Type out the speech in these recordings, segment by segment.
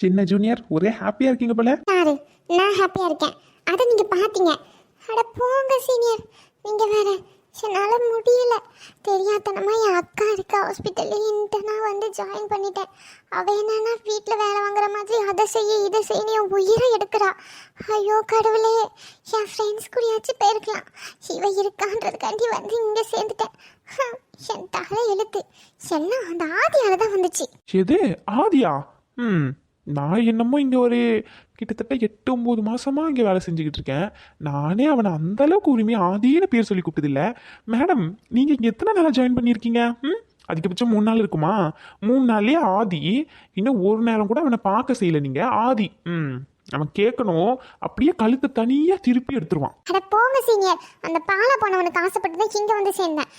சின்ன ஜூனியர் ஒரே ஹாப்பியா இருக்கீங்க போல. யாரு நான் ஹாப்பியா இருக்கேன். அதை நீங்க பாத்தீங்க அட போங்க சீனியர் நீங்க வேற என்னால முடியல. தெரியாதனமா என் அக்கா இருக்க ஹாஸ்பிட்டல்ல இன்டர்னா வந்து ஜாயின் பண்ணிட்டேன். அவ என்னன்னா வீட்ல வேலை வாங்குற மாதிரி அதை செய்ய இதை செய்ய என் உயிரை எடுக்கிறா. ஐயோ கடவுளே. என் ஃப்ரெண்ட்ஸ் கூடயாச்சும் போயிருக்கலாம். இவ இருக்கான்றதுக்காண்டி வந்து இங்க சேர்ந்துட்டேன். ஹம், என் தலை எழுத்து. எல்லாம் அந்த ஆதியால தான் வந்துச்சு. எது? ஆதியா? ம். நான் என்னமோ இங்கே ஒரு கிட்டத்தட்ட எட்டு ஒம்பது மாதமாக இங்கே வேலை செஞ்சுக்கிட்டு இருக்கேன். நானே அவனை அந்தளவுக்கு உரிமையாக ஆதின்னு பேர் சொல்லி கூப்பிட்டதில்ல. மேடம் நீங்கள் இங்கே எத்தனை நாளாக ஜாயின் பண்ணியிருக்கீங்க? ம்? அதிகபட்சம் மூணு நாள் இருக்குமா? மூணு நாள்லேயே ஆதி இன்னும் ஒரு நேரம் கூட அவனை பார்க்க செய்யலை நீங்கள் ஆதி ம். அவன் கேட்கணும் அப்படியே கழுத்தை தனியா திருப்பி எடுத்துருவான். அட போங்க சீனியர் அந்த பாலை போனவனுக்கு ஆசைப்பட்டு தான் இங்கே வந்து சேர்ந்தேன்.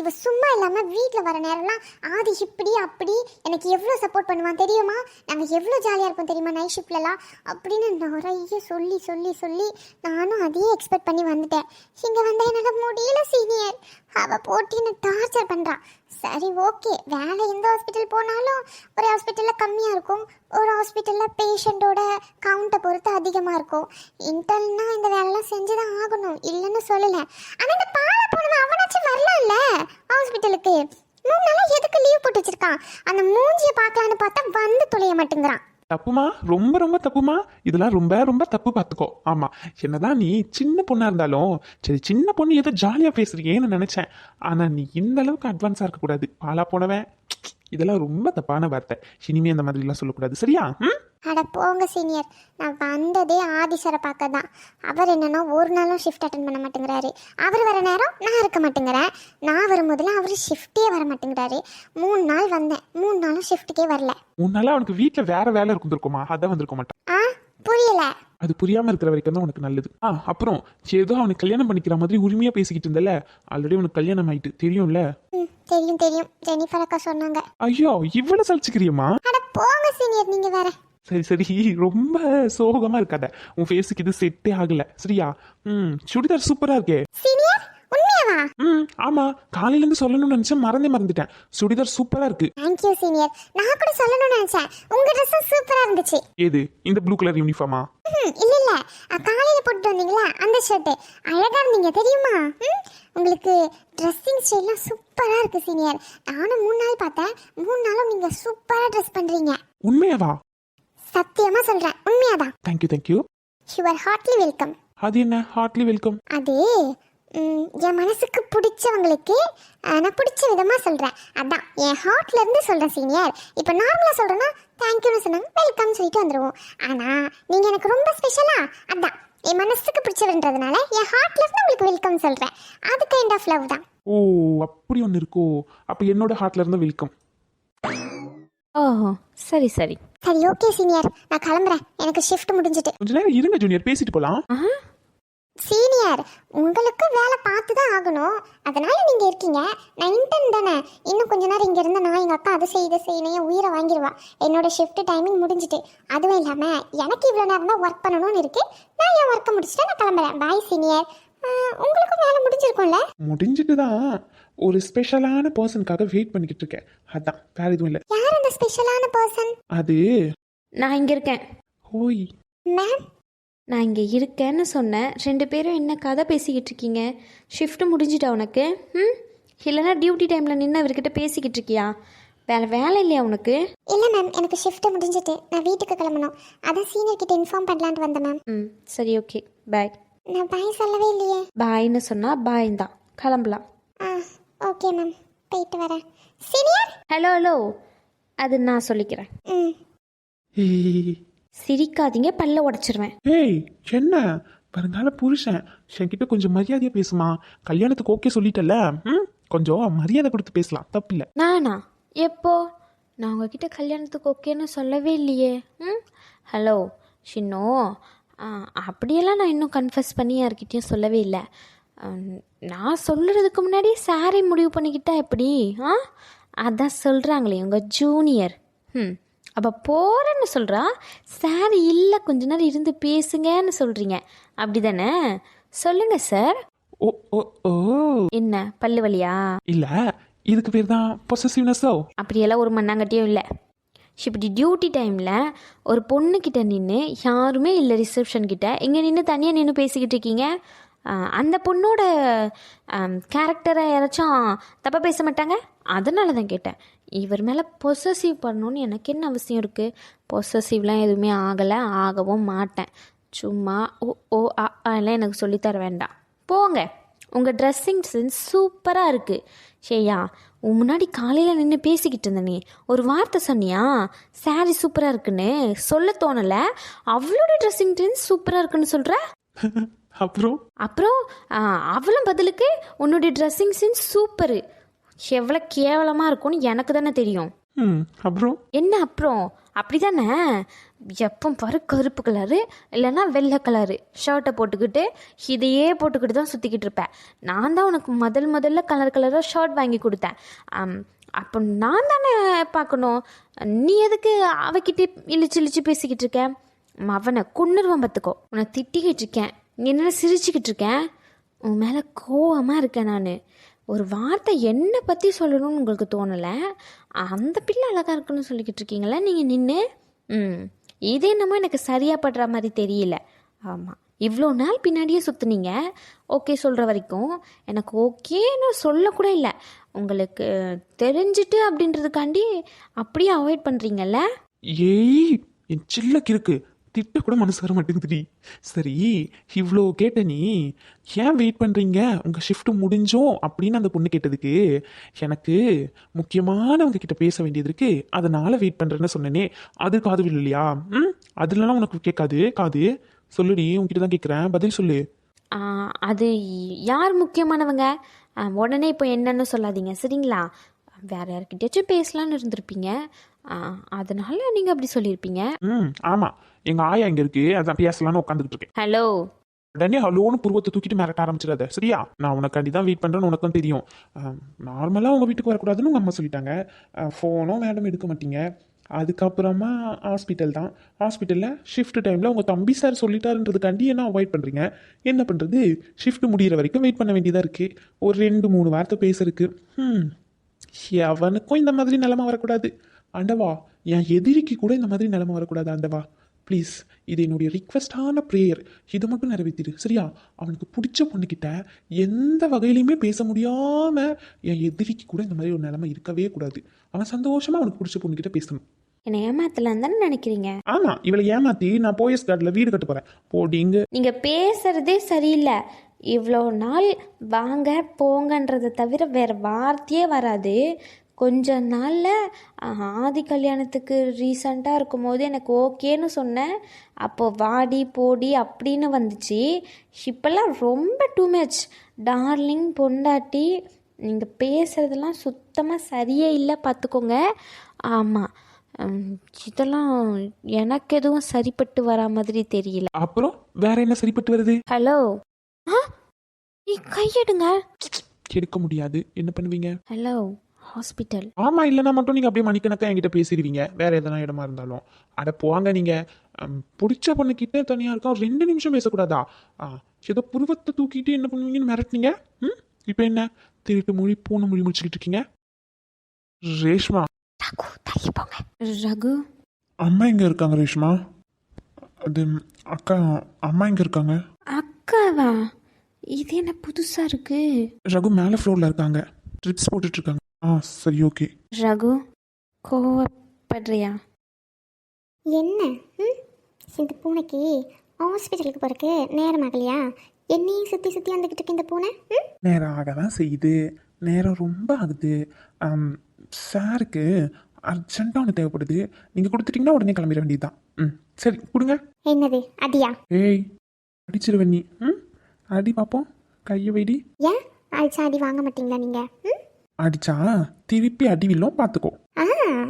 இவ சும்மா இல்லாமல் வீட்டில் வர நேரம்லாம் ஆதி இப்படி அப்படி எனக்கு எவ்வளோ சப்போர்ட் பண்ணுவான் தெரியுமா? நாங்கள் எவ்வளோ ஜாலியாக இருப்போம் தெரியுமா நைட் ஷிஃப்ட்லலாம் அப்படின்னு நிறைய சொல்லி சொல்லி சொல்லி நானும் அதையே எக்ஸ்பெக்ட் பண்ணி வந்துட்டேன். இங்கே வந்தால் என்னால் முடியல சீனியர் அவள் போட்டின்னு டார்ச்சர் பண்ணுறான் சரி ஓகே வேலை எந்த ஹாஸ்பிட்டல் போனாலும் ஒரு ஹாஸ்பிட்டலில் கம்மியாக இருக்கும். ஒரு ஹாஸ்பிட்டலில் பேஷண்ட்டோட கவுண்ட்டை பொறுத்து அதிகமாக இருக்கும். இன்டர்னா இந்த வேலைலாம் செஞ்சு தான் ஆகணும். இல்லைன்னு சொல்லலை. ஆனால் இந்த பாலை போனவன் அவனாச்சும் வரலாம்ல ஹாஸ்பிட்டலுக்கு மூணு நாளாக எதுக்கு லீவ் போட்டு வச்சிருக்கான்? அந்த மூஞ்சியை பார்க்கலான்னு பார்த்தா வந்து தொலைய மாட்டேங்கிறான். தப்புமா? ரொம்ப ரொம்ப தப்புமா? இதெல்லாம் ரொம்ப ரொம்ப தப்பு பார்த்துக்கோ. ஆமாம் என்னதான் நீ சின்ன பொண்ணாக இருந்தாலும் சரி சின்ன பொண்ணு ஏதோ ஜாலியாக பேசுறியேன்னு நினச்சேன். ஆனால் நீ இந்த அளவுக்கு அட்வான்ஸாக இருக்கக்கூடாது. பாலா போனவன். இதெல்லாம் ரொம்ப தப்பான வார்த்தை. இனிமே அந்த மாதிரிலாம் சொல்லக்கூடாது. சரியா? ம்? அட போங்க சீனியர் நான் வந்ததே ஆதிசரை பார்க்க தான் அவர் என்னன்னா ஒரு நாளும் ஷிஃப்ட் அட்டன் பண்ண மாட்டேங்கிறாரு. அவர் வர நேரம் நான் இருக்க மாட்டேங்கிறேன். நான் வரும்போதெல்லாம் அவர் ஷிஃப்ட்டே வர மாட்டேங்கிறாரு. மூணு நாள் வந்தேன். மூணு நாளும் ஷிஃப்ட்டுக்கே வரல. உன்னால அவனுக்கு வீட்ல வேற வேலை இருந்திருக்குமா? அதான் வந்திருக்க மாட்டான். ஆ புரியல. அது புரியாம இருக்கிற வரைக்கும் தான் உனக்கு நல்லது. ஆ அப்புறம் ஏதோ அவனுக்கு கல்யாணம் பண்ணிக்கிற மாதிரி உரிமையா பேசிக்கிட்டு இருந்தல ஆல்ரெடி உனக்கு கல்யாணம் ஆயிட்டு. தெரியும்ல? தெரியும் தெரியும். ஜெனிஃபர் அக்கா சொன்னாங்க. ஐயோ இவ்வளவு சலிச்சுக்கிறியம்மா? அட போங்க சீனியர் நீங்க வேற. சரி சரி. ரொம்ப சோகமா இருக்காத. உன் ஃபேஸுக்கு இது செட்டே ஆகல. சரியா? ம் சுடிதார் சூப்பரா இருக்கே. சீனியர் உண்மையாவா? ம் ஆமா. காலையில இருந்து சொல்லணும்னு நினைச்சேன் மறந்தே மறந்துட்டேன். சுடிதார் சூப்பரா இருக்கு. தேங்க்யூ சீனியர் நான் கூட சொல்லணும்னு நினைச்சேன். உங்க ட்ரெஸ்ஸும் சூப்பரா இருந்துச்சு. ஏது? இந்த ப்ளூ கலர் யூனிஃபார்மா ம், இல்ல இல்ல. அ, காலையில போட்டு வந்தீங்களா? அந்த ஷர்ட் அழகா இருந்தீங்க தெரியுமா? ம், உங்களுக்கு ட்ரெஸ்ஸிங் ஸ்டைல்லாம் சூப்பரா இருக்கு சீனியர் நானும் மூணு நாள் பார்த்தேன். மூணு நாளும் நீங்க சூப்பரா ட்ரெஸ் பண்றீங்க. உண்மையாவா? சத்தியமா சொல்றேன். உண்மையாதான். Thank you thank you you are hardly welcome அது என்ன? ஹார்ட்லி வெல்கம் அது என் மனசுக்கு பிடிச்சவங்களுக்கு நான் பிடிச்ச விதமா சொல்றேன். அதான் என் ஹார்ட்ல இருந்து சொல்றேன் சீனியர் இப்போ நார்மலா சொல்றேன்னா தேங்க்யூன்னு சொன்னாங்க வெல்கம் சொல்லிட்டு வந்துருவோம். ஆனா நீங்க எனக்கு ரொம்ப ஸ்பெஷலா அதான் என் மனசுக்கு பிடிச்சவன்றதுனால என் ஹார்ட்ல இருந்து உங்களுக்கு வெல்கம் சொல்றேன். அது கைண்ட் ஆஃப் லவ் தான். ஓ அப்படி ஒன்று இருக்கோ? அப்போ என்னோட ஹார்ட்ல இருந்து வெல்கம் ஓஹோ சரி சரி. சரி ஓகே சீனியர் நான் கிளம்புறேன். எனக்கு ஷிஃப்ட் முடிஞ்சிட்டு. கொஞ்ச நேரம் இருங்க ஜூனியர் பேசிட்டு போலாம். ஆஹா. சீனியர் உங்களுக்கு வேலை பார்த்து தான் ஆகணும். அதனால நீங்க இருக்கீங்க. நான் இன்டர்ன் தானே. இன்னும் கொஞ்ச நேரம் இங்க இருந்தா நான் எங்க அக்கா அதை செய் இதை செய்யணும் என் உயிரை வாங்கிடுவா என்னோட ஷிஃப்ட் டைமிங் முடிஞ்சிட்டு. அதுவும் இல்லாம எனக்கு இவ்வளோ நேரம் தான் ஒர்க் பண்ணணும்னு இருக்கு. நான் என் ஒர்க்கை முடிச்சுட்டு நான் கிளம்புறேன். பாய் சீனியர் உங்களுக்கும் வேலை முடிஞ்சிருக்கும்ல? முடிஞ்சிட்டு தான் ஒரு ஸ்பெஷலான பர்சனுக்காக வெயிட் பண்ணிக்கிட்டு இருக்கேன். அதான் வேற எதுவும் இல்லை. யார் அந்த ஸ்பெஷலான பர்சன் அது நான் இங்கே இருக்கேன். ஹோய் மேம் நான் இங்கே இருக்கேன்னு சொன்னேன். ரெண்டு பேரும் என்ன கதை பேசிக்கிட்டு இருக்கீங்க? ஷிஃப்ட்டு முடிஞ்சிட்டா உனக்கு? ம்? இல்லைன்னா டியூட்டி டைமில் நின்று அவர்கிட்ட பேசிக்கிட்டு இருக்கியா? வேலை வேலை இல்லையா உனக்கு? இல்லை மேம் எனக்கு ஷிஃப்ட் முடிஞ்சிட்டு. நான் வீட்டுக்கு கிளம்பணும். அதான் சீனியர் கிட்ட இன்ஃபார்ம் பண்ணலான்ட்டு வந்தேன் மேம் ம் சரி ஓகே பாய் நான் பாய் சொல்லவே இல்லையே. பாய்னு சொன்னால் பாய் தான். கிளம்பலாம். ஆ ஓகே மேம் போயிட்டு வரேன். சீனியர் ஹலோ ஹலோ அது நான் சொல்லிக்கிறேன். ம். சிரிக்காதீங்க பல்ல உடச்சிருவேன். ஏய் என்ன? வருங்கால புருஷன். என்கிட்ட கொஞ்சம் மரியாதையா பேசுமா? கல்யாணத்துக்கு ஓகே சொல்லிட்டல ம்? கொஞ்சம் மரியாதை கொடுத்து பேசலாம். தப்பில்ல. நானா? எப்போ? நான் உங்ககிட்ட கல்யாணத்துக்கு ஓகேன்னு சொல்லவே இல்லையே. ம்? ஹலோ ஷின்னோ ஆ, அப்படியெல்லாம் நான் இன்னும் கன்ஃபஸ் பண்ணி யார்கிட்டயும் சொல்லவே இல்லை. நான் சொல்கிறதுக்கு முன்னாடி சாரி முடிவு பண்ணிக்கிட்டா எப்படி? ஆ? அதான் சொல்கிறாங்களே உங்கள் ஜூனியர் ம். அப்போ போகிறேன்னு சொல்கிறா சாரி இல்லை கொஞ்ச நேரம் இருந்து பேசுங்கன்னு சொல்கிறீங்க அப்படி தானே சொல்லுங்கள் சார். ஓ ஓ ஓ. என்ன பல்லு வலியா? இல்ல இதுக்கு பேர் தான் பொசசிவ்னஸோ அப்படியெல்லாம் ஒரு மண்ணாங்கட்டியும் இல்லை. இப்படி டியூட்டி டைமில் ஒரு பொண்ணுக்கிட்ட நின்று யாருமே இல்லை ரிசப்ஷன் கிட்ட இங்கே நின்று தனியாக நின்று பேசிக்கிட்டு இருக்கீங்க? அந்த பொண்ணோட கேரக்டரை யாராச்சும் தப்பாக பேச மாட்டாங்க? அதனால தான் கேட்டேன். இவர் மேலே பொசசிவ் பண்ணணும்னு எனக்கு என்ன அவசியம் இருக்குது பொசசிவ்லாம் எதுவுமே ஆகலை ஆகவும் மாட்டேன். சும்மா ஓ ஓ ஆ எல்லாம் எனக்கு சொல்லித்தர வேண்டாம். போங்க. உங்கள் ட்ரெஸ்ஸிங் சென்ஸ் சூப்பராக இருக்குது ஷேயா உன் முன்னாடி காலையில் நின்று பேசிக்கிட்டு இருந்த நீ ஒரு வார்த்தை சொன்னியா? சாரி சூப்பராக இருக்குன்னு. சொல்ல தோணலை. அவளோட ட்ரெஸ்ஸிங் சென்ஸ் சூப்பராக இருக்குன்னு சொல்கிற அப்புறம்? அப்புறம் அவளும் பதிலுக்கு உன்னுடைய ட்ரெஸ்ஸிங் சென்ஸ் சூப்பரு. எவ்வளோ கேவலமாக இருக்கும்னு எனக்கு தானே தெரியும். அப்புறம்? என்ன அப்புறம்? அப்படி தானே எப்போ பாரு கருப்பு கலரு இல்லைன்னா வெள்ளை கலரு. ஷர்ட்டை போட்டுக்கிட்டு இதையே போட்டுக்கிட்டு தான் சுற்றிக்கிட்டு இருப்பேன். நான் தான் உனக்கு முதல் முதல்ல கலர் கலராக ஷர்ட் வாங்கி கொடுத்தேன். அப்போ நான் தானே பார்க்கணும். நீ எதுக்கு அவகிட்ட இழிச்சு இழிச்சு பேசிக்கிட்டு இருக்க? அவனை குன்னுருவன் பார்த்துக்கோ. உன்னை திட்டிக்கிட்டு இருக்கேன். நீ என்ன சிரிச்சுக்கிட்டு இருக்கேன். உன் மேலே கோவமாக இருக்கேன் நான். ஒரு வார்த்தை என்னை பற்றி சொல்லணும்னு உங்களுக்கு தோணலை? அந்த பிள்ளை அழகாக இருக்குன்னு சொல்லிக்கிட்டு இருக்கீங்களா நீங்கள் நின்று ம் இது என்னமோ எனக்கு சரியாக படுற மாதிரி தெரியல. ஆமாம் இவ்வளோ நாள் பின்னாடியே சுற்றுனீங்க ஓகே சொல்கிற வரைக்கும் எனக்கு ஓகேன்னு சொல்லக்கூட இல்லை. உங்களுக்கு தெரிஞ்சிட்டு அப்படின்றதுக்காண்டி அப்படியே அவாய்ட் பண்ணுறீங்கல்ல ஏய் என் சில்லக்கு இருக்கு. திட்ட கூட மனசு வர மாட்டேங்குதுடி. சரி இவ்வளோ கேட்ட நீ ஏன் வெயிட் பண்ணுறீங்க உங்கள் ஷிஃப்ட் முடிஞ்சோம் அப்படின்னு அந்த பொண்ணு கேட்டதுக்கு எனக்கு முக்கியமானவங்க கிட்ட பேச வேண்டியது இருக்கு. அதனால வெயிட் பண்ணுறேன்னு சொன்னேனே. அது காது இல்லையா? ம்? அதுலலாம் உனக்கு கேட்காது. காது. சொல்லுடி உங்ககிட்ட தான் கேட்குறேன். பதில் சொல்லு. அது யார் முக்கியமானவங்க? உடனே இப்போ என்னன்னு சொல்லாதீங்க. சரிங்களா? வேற யார்கிட்டயாச்சும் பேசலான்னு இருந்திருப்பீங்க. அதனால நீங்கள் அப்படி சொல்லியிருப்பீங்க? ம் ஆமாம் எங்கள் ஆயா இங்கே இருக்கு. அதான் பேசலான்னு உட்காந்துக்கிட்டு இருக்கேன். ஹலோ? உடனே ஹலோன்னு புருவத்தை தூக்கிட்டு மிரட்ட ஆரம்பிச்சிடாத. சரியா? நான் உனக்காண்டி தான் வெயிட் பண்ணுறேன்னு உனக்கும் தெரியும். நார்மலாக உங்கள் வீட்டுக்கு வரக்கூடாதுன்னு உங்கள் அம்மா சொல்லிட்டாங்க. ஃபோனும் மேடம் எடுக்க மாட்டீங்க. அதுக்கப்புறமா ஹாஸ்பிட்டல் தான். ஹாஸ்பிட்டலில் ஷிஃப்ட் டைமில் உங்கள் தம்பி சார் சொல்லிட்டாருன்றதுக்காண்டி என்ன அவாய்ட் பண்ணுறீங்க என்ன பண்ணுறது ஷிஃப்ட் முடியிற வரைக்கும் வெயிட் பண்ண வேண்டியதாக இருக்குது ஒரு ரெண்டு மூணு வார்த்தை பேசுறதுக்கு. ம் எவனுக்கும் இந்த மாதிரி நிலமை வரக்கூடாது. ஆண்டவா என் எதிரிக்கு கூட இந்த மாதிரி நிலமை வரக்கூடாது ஆண்டவா. ப்ளீஸ் இது என்னுடைய ரிக்வெஸ்டான ப்ரேயர் இதை மட்டும் நிறைவேற்றிடு சரியா? அவனுக்கு பிடிச்ச பொண்ணுக்கிட்ட எந்த வகையிலையுமே பேச முடியாமல் என் எதிரிக்கு கூட இந்த மாதிரி ஒரு நிலைமை இருக்கவே கூடாது. அவன் சந்தோஷமாக அவனுக்கு பிடிச்ச பொண்ணுக்கிட்ட பேசணும். என்னை ஏமாத்தலாம் தானே நினைக்கிறீங்க? ஆமாம் இவளை ஏமாற்றி நான் போயஸ் கார்டில் வீடு கட்ட போகிறேன் போடிங்க நீங்கள் பேசுகிறதே சரியில்லை. இவ்வளோ நாள் வாங்க போங்கன்றதை தவிர வேறு வார்த்தையே வராது. கொஞ்ச நாளில் ஆதி கல்யாணத்துக்கு ரீசண்டாக இருக்கும்போது எனக்கு ஓகேன்னு சொன்னேன். அப்போது வாடி போடி அப்படின்னு வந்துச்சு. இப்போல்லாம் ரொம்ப டூ மச் டார்லிங் பொண்டாட்டி நீங்கள் பேசுகிறதெல்லாம் சுத்தமாக சரியே இல்லை பார்த்துக்கோங்க ஆமாம் இதெல்லாம் எனக்கு எதுவும் சரிப்பட்டு வரா மாதிரி தெரியல. அப்புறம் வேற என்ன சரிப்பட்டு வருது? ஹலோ ஆ? நீ கையெடுங்க. எடுக்க முடியாது. என்ன பண்ணுவீங்க? ஹலோ ஹாஸ்பிட்டல் ஆமா இல்லைன்னா மட்டும் நீங்க அப்படியே மணிக்கணக்கா என்கிட்ட பேசிடுவீங்க. வேற எதனா இடமா இருந்தாலும். அட போங்க நீங்க. அம், பிடிச்ச பொண்ணுக்கிட்ட தனியா இருக்கா? ஒரு ரெண்டு நிமிஷம் பேசக்கூடாதா? ஆ, ஏதோ புருவத்தை தூக்கிட்டு என்ன பண்ணுவீங்கன்னு மிரட்டுனீங்க? ம்? இப்போ என்ன? திருட்டு மொழி பூனை மொழி முடிச்சுக்கிட்டு இருக்கீங்க? ரேஷ்மா. ரகு தள்ளி போங்க. ரகு? அம்மா எங்க இருக்காங்க ரேஷ்மா? அது அக்கா அம்மா எங்க இருக்காங்க? அக்காவா? இது என்ன புதுசாக இருக்கு? ரகு மேலே ஃப்ளோரில் இருக்காங்க. ட்ரிப்ஸ் போட்டுட்டு இருக்காங்க. ஆ சரி ஓகே. ரகு கோவப்படுறியா? என்ன? ம்? இந்த பூனைக்கு ஹாஸ்பிட்டலுக்கு போகிறக்கு நேரம் ஆகலையா? என்னையும் சுற்றி சுற்றி வந்துக்கிட்டு இருக்கு இந்த பூனை ம்? நேரம் ஆக தான் செய்யுது. நேரம் ரொம்ப ஆகுது. சாருக்கு அர்ஜென்ட்டாக ஒன்று தேவைப்படுது. நீங்கள் கொடுத்துட்டீங்கன்னா உடனே கிளம்பிட வேண்டியதுதான். ம் சரி கொடுங்க. என்னது அடியா? ஏய் அடிச்சிருவேன் நீ. ம் அடி பார்ப்போம் கையை வைடி. ஏன்? அடிச்சா அடி வாங்க மாட்டீங்களா நீங்கள் ம்? அடிச்சா திருப்பி அடி வில்லும் பார்த்துக்கோ ஆ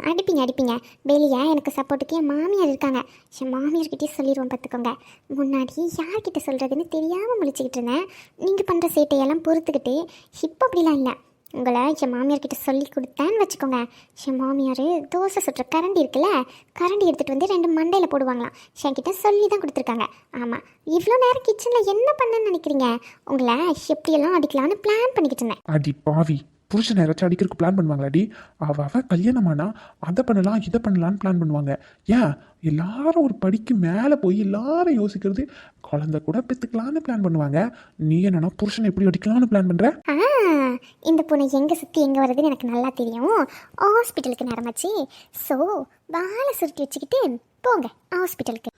அடிப்பீங்க அடிப்பீங்க. வெளியே எனக்கு சப்போர்ட்டுக்கு என் மாமியார் இருக்காங்க. என் மாமியார்கிட்டயே சொல்லிடுவோம் பார்த்துக்கோங்க முன்னாடி யார்கிட்ட சொல்கிறதுன்னு தெரியாமல் முழிச்சுக்கிட்டு இருந்தேன். நீங்கள் பண்ணுற சேட்டையெல்லாம் பொறுத்துக்கிட்டு இப்போ அப்படிலாம் இல்லை. உங்களை என் மாமியார்கிட்ட சொல்லி கொடுத்தேன்னு வச்சுக்கோங்க. என் மாமியார் தோசை சுட்டுற கரண்டி இருக்குல்ல கரண்டி எடுத்துகிட்டு வந்து ரெண்டு மண்டையில் போடுவாங்களாம். என்கிட்ட சொல்லி தான் கொடுத்துருக்காங்க. ஆமாம் இவ்வளோ நேரம் கிச்சனில் என்ன பண்ணேன்னு நினைக்கிறீங்க? உங்களை எப்படியெல்லாம் அடிக்கலாம்னு பிளான் பண்ணிக்கிட்டு இருந்தேன். அடி பாவி. புருஷனை யாராச்சும் அடிக்கிறதுக்கு பிளான் பண்ணுவாங்களாடி? அவ அவ கல்யாணமானா அதை பண்ணலாம் இதை பண்ணலாம்னு பிளான் பண்ணுவாங்க. ஏன்? எல்லாரும் ஒரு படிக்கு மேலே போய் எல்லாரும் யோசிக்கிறது குழந்தை கூட பெற்றுக்கலான்னு பிளான் பண்ணுவாங்க. நீ என்னன்னா புருஷனை எப்படி அடிக்கலாம்னு பிளான் பண்ணுற இந்த பூனை எங்கே சுற்றி எங்கே வருதுன்னு எனக்கு நல்லா தெரியும். ஹாஸ்பிட்டலுக்கு நேரமாச்சு. ஸோ வாழை சுருட்டி வச்சுக்கிட்டு போங்க ஹாஸ்பிட்டலுக்கு.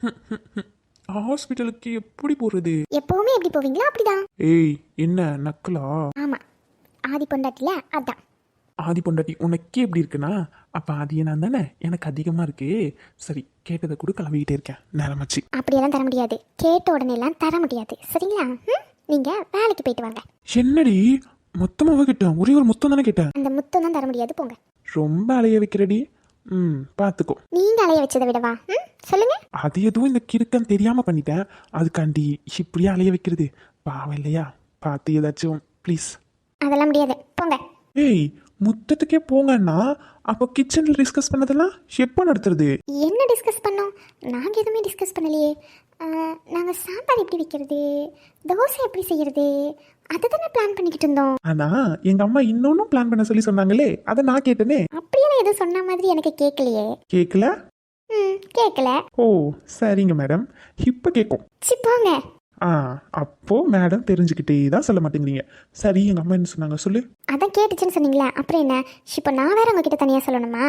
ஹாஸ்பிட்டலுக்கு எப்படி போகிறது எப்போவுமே எப்படி போவீங்களோ அப்படிதான். ஏய் என்ன நக்கலா? ஆமாம் ஆதி பொண்டாட்டில? அதான். ஆதி பொண்டாட்டி உனக்கே எப்படி இருக்குன்னா அப்போ ஆதியே நான் தானே? எனக்கு அதிகமாக இருக்கு. சரி கேட்டதை கூட கிளம்பிக்கிட்டே இருக்கேன். நேரமாச்சு அப்படியெல்லாம் தர முடியாது. கேட்ட உடனே எல்லாம் தர முடியாது. சரிங்களா? ம்? நீங்கள் வேலைக்கு போயிட்டு வாங்க. என்னடி? மொத்தமாக கேட்டேன் ஒரே ஒரு மொத்தம் தானே கேட்டேன். அந்த முத்தம் தான் தர முடியாது. போங்க. ரொம்ப அலைய வைக்கிறடி. ம் பார்த்துக்கோ நீங்கள் அலைய வச்சதை விடவா? ம்? சொல்லுங்க. அது எதுவும் இந்த கிறுக்கன் தெரியாமல் பண்ணிட்டேன். அதுக்காண்டி இப்படியே அலைய வைக்கிறது. பாவம் இல்லையா? பார்த்து ஏதாச்சும் ப்ளீஸ் அதெல்லாம் முடியாது. போங்க. ஏய் முத்தத்துக்கே போங்கன்னா அப்போ கிச்சனில் டிஸ்கஸ் பண்ணதெல்லாம் எப்போ நடத்துறது? என்ன டிஸ்கஸ் பண்ணோம்? நாங்கள் எதுவுமே டிஸ்கஸ் பண்ணலையே. நாங்கள் சாம்பார் எப்படி வைக்கிறது? தோசை எப்படி செய்யறது? அதை தானே பிளான் பண்ணிக்கிட்டு இருந்தோம். ஆனால் எங்கள் அம்மா இன்னொன்னும் பிளான் பண்ண சொல்லி சொன்னாங்களே அதை நான் கேட்டேனே. அப்படியெல்லாம் எதுவும் சொன்ன மாதிரி எனக்கு கேட்கலையே. கேட்கல? ம் கேட்கல. ஓ சரிங்க மேடம். இப்போ கேட்கும் சி போங்க. ஆ அப்போ மேடம் தெரிஞ்சுக்கிட்டே தான் சொல்ல மாட்டேங்கிறீங்க. சரி எங்கள் அம்மா என்ன சொன்னாங்க சொல்லு. அதான் கேட்டுச்சுன்னு சொன்னீங்களே அப்புறம் என்ன? இப்போ நான் வேற உங்ககிட்ட தனியாக சொல்லணுமா?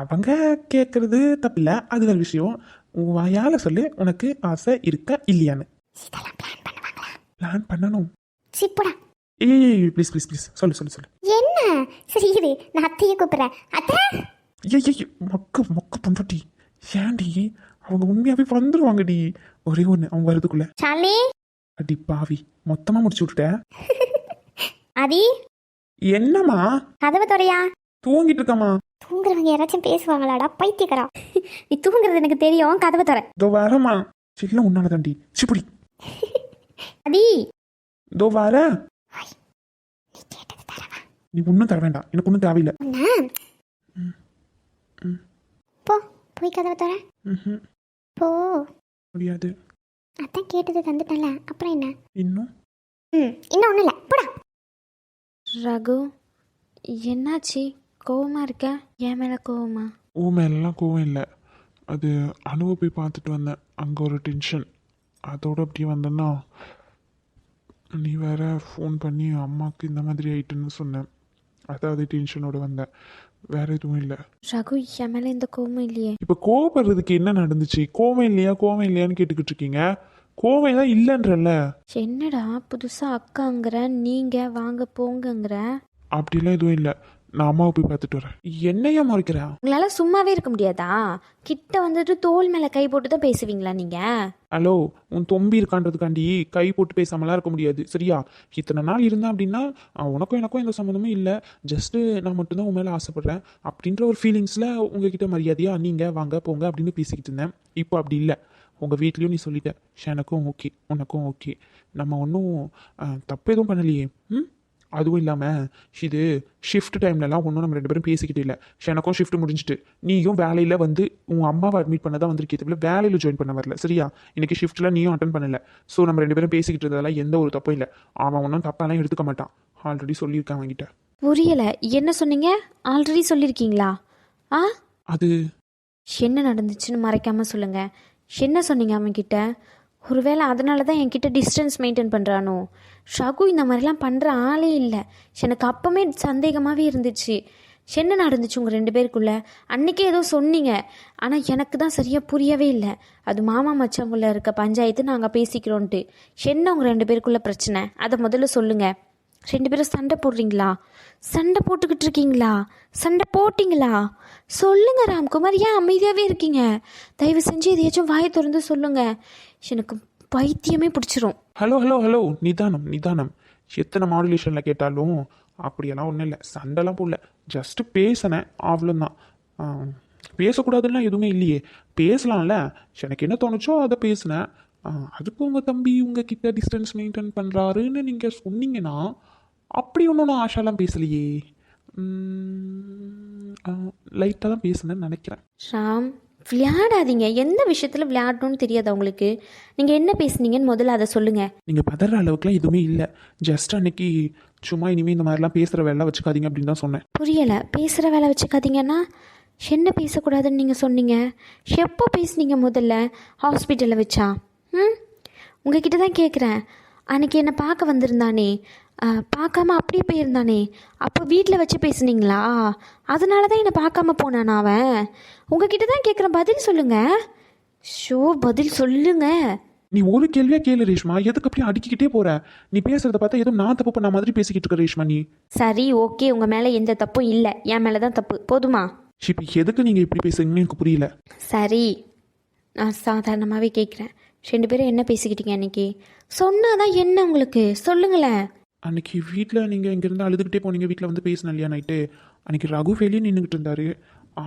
அவங்க கேட்கறது தப்பில்ல அது வேறு விஷயம். உன் வாயால் சொல்லு உனக்கு ஆசை இருக்கா இல்லையான்னு. பிளான் பண்ணணும். சி போடா. ஏய் ப்ளீஸ் ப்ளீஸ் ப்ளீஸ் சொல்லு சொல்லு சொல்லு. என்ன? சரி இரு. நான் அத்தையை கூப்பிட்றேன். அத்தை? ஏய் ஏய் மக்கு மக்கு பண்பாட்டி ஏன்டி? அவங்க உண்மையாகவே வந்துடுவாங்கடி ஒரே ஒன்று அவங்க வரதுக்குள்ள சாலி அடி பாவி மொத்தமாக முடிச்சு விட்டுட்டேன் ஆதி என்னம்மா? கதவை துறையா தூங்கிட்டு இருக்கம்மா. தூங்குறவங்க யாராச்சும் பேசுவாங்களாடா? பைத்தியக்கரா நீ தூங்குறது எனக்கு தெரியும் கதவை துறை இதோ வரம்மா. சில்ல உன்னால தாண்டி சிப்படி ஆதி இதோ வர. நீ கேட்டது தரவா? நீ ஒன்றும் தர வேண்டாம். எனக்கு ஒன்றும் தேவையில்லை. உன்ன? ம். போ போய் கதவை துறை ம்ஹும். போ. முடியாது. அதான் கேட்டது தந்துட்டல அப்புறம் என்ன? இன்னும்? ம் இன்னும் ஒன்றும் இல்லை போடா. ரகு என்னாச்சு? கோவமா இருக்க? என் மேலே கோவமா? ஓ மேலாம் கோவம் இல்லை. அது அணுவை போய் பார்த்துட்டு வந்தேன். அங்கே ஒரு டென்ஷன் அதோட அப்படியே வந்தேன்னா நீ வேற ஃபோன் பண்ணி அம்மாவுக்கு இந்த மாதிரி ஆயிட்டுன்னு சொன்னேன். அதாவது டென்ஷனோட வந்தேன். வேற எதுவும் இல்லை. ரகு என் மேலே எந்த கோவமும் இல்லையே. இப்போ கோவப்படுறதுக்கு என்ன நடந்துச்சு? கோவம் இல்லையா? கோவம் இல்லையான்னு கேட்டுக்கிட்டு இருக்கீங்க கோவம் தான் இல்லைன்றல்ல. என்னடா புதுசாக அக்காங்கிற நீங்கள் வாங்க போங்கங்கிற? அப்படிலாம் எதுவும் இல்லை. நான் அம்மாவை போய் பார்த்துட்டு வரேன். என்னையா மறைக்கிற? உங்களால் சும்மாவே இருக்க முடியாதா? கிட்ட வந்துட்டு தோல் மேலே கை போட்டு தான் பேசுவீங்களா நீங்கள் ஹலோ உன் தொம்பி இருக்கான்றதுக்காண்டி கை போட்டு பேசாமலாம் இருக்க முடியாது. சரியா? இத்தனை நாள் இருந்தேன் அப்படின்னா அஹ், உனக்கும் எனக்கும் எந்த சம்மந்தமும் இல்லை. ஜஸ்ட்டு நான் மட்டும்தான் உன் மேலே ஆசைப்பட்றேன். அப்படின்ற ஒரு ஃபீலிங்ஸில் உங்ககிட்ட மரியாதையா நீங்கள் வாங்க போங்க அப்படின்னு பேசிக்கிட்டு இருந்தேன். இப்போ அப்படி இல்லை. உங்கள் வீட்லேயும் நீ சொல்லிட்ட. எனக்கும் ஓகே உனக்கும் ஓகே நம்ம ஒன்றும் தப்பு எதுவும் பண்ணலையே. ம்? அதுவும் இல்லாமல் இது ஷிஃப்ட் டைம்லலாம் ஒன்றும் நம்ம ரெண்டு பேரும் பேசிக்கிட்டு இல்லை. எனக்கும் ஷிஃப்ட் முடிஞ்சிட்டு. நீயும் வேலையில் வந்து உன் அம்மாவை அட்மிட் பண்ண தான் வந்திருக்கே தவிர வேலையில் ஜாயின் பண்ண வரல. சரியா? இன்னைக்கு ஷிஃப்ட்டில் நீயும் அட்டன் பண்ணல. ஸோ நம்ம ரெண்டு பேரும் பேசிக்கிட்டு இருந்ததெல்லாம் எந்த ஒரு தப்பும் இல்லை. அவன் ஒன்றும் தப்பாலாம் எடுத்துக்க மாட்டான். ஆல்ரெடி சொல்லியிருக்கான் அவன்கிட்ட. புரியலை. என்ன சொன்னீங்க? ஆல்ரெடி சொல்லியிருக்கீங்களா? ஆ? அது என்ன நடந்துச்சுன்னு மறைக்காம சொல்லுங்க. என்ன சொன்னீங்க அவன்கிட்ட? ஒருவேளை அதனால தான் என்கிட்ட டிஸ்டன்ஸ் மெயின்டைன் பண்ணுறானோ ஷகு இந்த மாதிரிலாம் பண்ணுற ஆளே இல்லை. எனக்கு அப்போவே சந்தேகமாகவே இருந்துச்சு. என்ன நடந்துச்சு உங்கள் ரெண்டு பேருக்குள்ள? அன்றைக்கே ஏதோ சொன்னீங்க. ஆனால் எனக்கு தான் சரியாக புரியவே இல்லை. அது மாமா மச்சவங்கள இருக்க பஞ்சாயத்து நாங்கள் பேசிக்கிறோன்ட்டு. என்ன உங்கள் ரெண்டு பேருக்குள்ள பிரச்சனை? அதை முதல்ல சொல்லுங்கள் ரெண்டு பேரும் சண்டை போடுறீங்களா? சண்டை போட்டுக்கிட்டு இருக்கீங்களா? சண்டை போட்டிங்களா? சொல்லுங்க ராம்குமார். ஏன் அமைதியாகவே இருக்கீங்க? தயவு செஞ்சு எதையாச்சும் வாயை திறந்து சொல்லுங்கள் எனக்கு பைத்தியமே பிடிச்சிரும். ஹலோ ஹலோ ஹலோ நிதானம் நிதானம். எத்தனை மாடுலேஷனில் கேட்டாலும் அப்படியெல்லாம் ஒன்றும் இல்லை. சண்டைலாம் போடல. ஜஸ்ட்டு பேசினேன். அவ்வளோதான் பேசக்கூடாதுன்னா எதுவுமே இல்லையே. பேசலாம்ல. எனக்கு என்ன தோணுச்சோ அதை பேசினேன். அதுக்கு உங்கள் தம்பி உங்கள் கிட்ட டிஸ்டன்ஸ் மெயின்டைன் பண்ணுறாருன்னு நீங்கள் சொன்னீங்கன்னா அப்படி ஒன்றும் நான் ஆஷாலாம் பேசலையே. லைட்டாக தான் பேசினேன்னு நினைக்கிறேன். ராம் விளையாடாதீங்க. எந்த விஷயத்தில் விளையாடணும்னு தெரியாது உங்களுக்கு நீங்கள் என்ன பேசுனீங்கன்னு முதல்ல அதை சொல்லுங்கள் நீங்கள் பதற அளவுக்குலாம் எதுவுமே இல்லை. ஜஸ்ட் அன்னைக்கு சும்மா இனிமேல் இந்த மாதிரிலாம் பேசுகிற வேலை வச்சுக்காதீங்க அப்படின்னு தான் சொன்னேன். புரியலை. பேசுகிற வேலை வச்சுக்காதீங்கன்னா என்ன பேசக்கூடாதுன்னு நீங்கள் சொன்னீங்க? எப்போ பேசுனீங்க முதல்ல? ஹாஸ்பிட்டலில் வச்சா? ம்? உங்ககிட்ட தான் கேட்குறேன் அன்னைக்கு என்னை பார்க்க வந்திருந்தானே. பார்க்காம அப்படியே போயிருந்தானே. அப்போ வீட்டில் வச்சு பேசுனீங்களா? அதனால தான் என்னை பார்க்காம போனானா அவன்? உங்ககிட்ட தான் கேட்குறேன் பதில் சொல்லுங்கள் ஷோ பதில் சொல்லுங்க. நீ ஒரு கேள்வியா கேளு ரேஷ்மா. எதுக்கு அப்படியே அடிக்கிட்டே போற? நீ பேசுறத பார்த்தா ஏதோ நான் தப்பு பண்ண மாதிரி பேசிக்கிட்டு இருக்க ரேஷ்மா நீ. சரி ஓகே. உங்கள் மேலே எந்த தப்பும் இல்லை. என் மேலே தான் தப்பு. போதுமா? இப்போ எதுக்கு நீங்கள் இப்படி பேசுறீங்கன்னு எனக்கு புரியல. சரி. நான் சாதாரணமாகவே கேட்குறேன் ரெண்டு பேரும் என்ன பேசிக்கிட்டீங்க அன்னைக்கு? சொன்னாதான் என்ன உங்களுக்கு? சொல்லுங்களேன். அன்னைக்கு வீட்டில் நீங்கள் இங்கேருந்து அழுதுகிட்டே போனீங்க வீட்டில் வந்து பேசின இல்லையா நைட்டு அன்னைக்கு ரகு வெளியே நின்றுக்கிட்டு இருந்தாரு.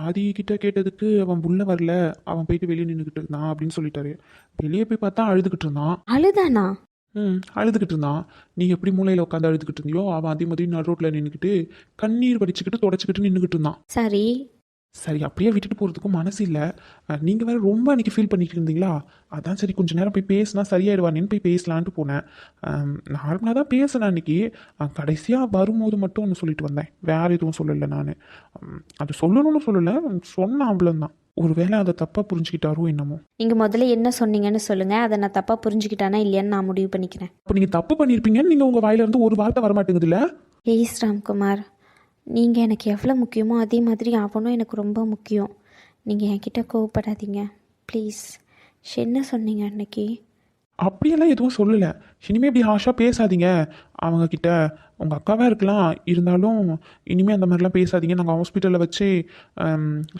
ஆதி கிட்ட கேட்டதுக்கு அவன் உள்ள வரல அவன் போயிட்டு வெளியே நின்றுக்கிட்டு இருந்தான் அப்படின்னு சொல்லிட்டாரு. வெளியே போய் பார்த்தா அழுதுகிட்டு இருந்தான். அழுதானா? ம் அழுதுகிட்டு இருந்தான். நீ எப்படி மூலையில் உட்காந்து அழுதுகிட்டு இருந்தியோ அவன் அதே மாதிரி நடு ரோட்டில் நின்றுக்கிட்டு கண்ணீர் வடிச்சுக்கிட்டு தொடச்சிக்கிட்டு நின்றுக்கிட்டு இருந்தான். சரி. சரி அப்படியே விட்டுட்டு போகிறதுக்கும் மனசு இல்லை. நீங்கள் வேறு ரொம்ப அன்றைக்கி ஃபீல் பண்ணிட்டு இருந்தீங்களா? அதான் சரி கொஞ்ச நேரம் போய் பேசினா சரியாயிடுவானேன்னு போய் பேசலான்ட்டு போனேன். நார்மலாக தான் பேசினேன் அன்றைக்கி கடைசியாக வரும்போது மட்டும் ஒன்று சொல்லிட்டு வந்தேன். வேறு எதுவும் சொல்லலை நான். அது சொல்லணும்னு சொல்லலை. சொன்னேன் அவ்வளோதான் ஒருவேளை அதை தப்பாக புரிஞ்சுக்கிட்டாரோ என்னமோ. நீங்கள் முதல்ல என்ன சொன்னீங்கன்னு சொல்லுங்கள் அதை நான் தப்பாக புரிஞ்சுக்கிட்டானா இல்லையான்னு நான் முடிவு பண்ணிக்கிறேன். அப்போ நீங்கள் தப்பு பண்ணியிருப்பீங்கன்னு நீங்கள் உங்கள் வாயிலிருந்து ஒரு வார்த்தை வரமாட்டேங்குதுல்ல? ஏஸ் ராம்குமார் நீங்கள் எனக்கு எவ்வளோ முக்கியமோ அதே மாதிரி அவனும் எனக்கு ரொம்ப முக்கியம். நீங்கள் என்கிட்ட கோவப்படாதீங்க. ப்ளீஸ் என்ன சொன்னீங்க அன்னைக்கு. அப்படியெல்லாம் எதுவும் சொல்லலை. இனிமேல் இப்படி ஹாஷாக பேசாதீங்க. அவங்கக்கிட்ட உங்கள் அக்காவாக இருக்கலாம். இருந்தாலும் இனிமேல் அந்த மாதிரிலாம் பேசாதீங்க. நாங்கள் ஹாஸ்பிட்டலில் வச்சு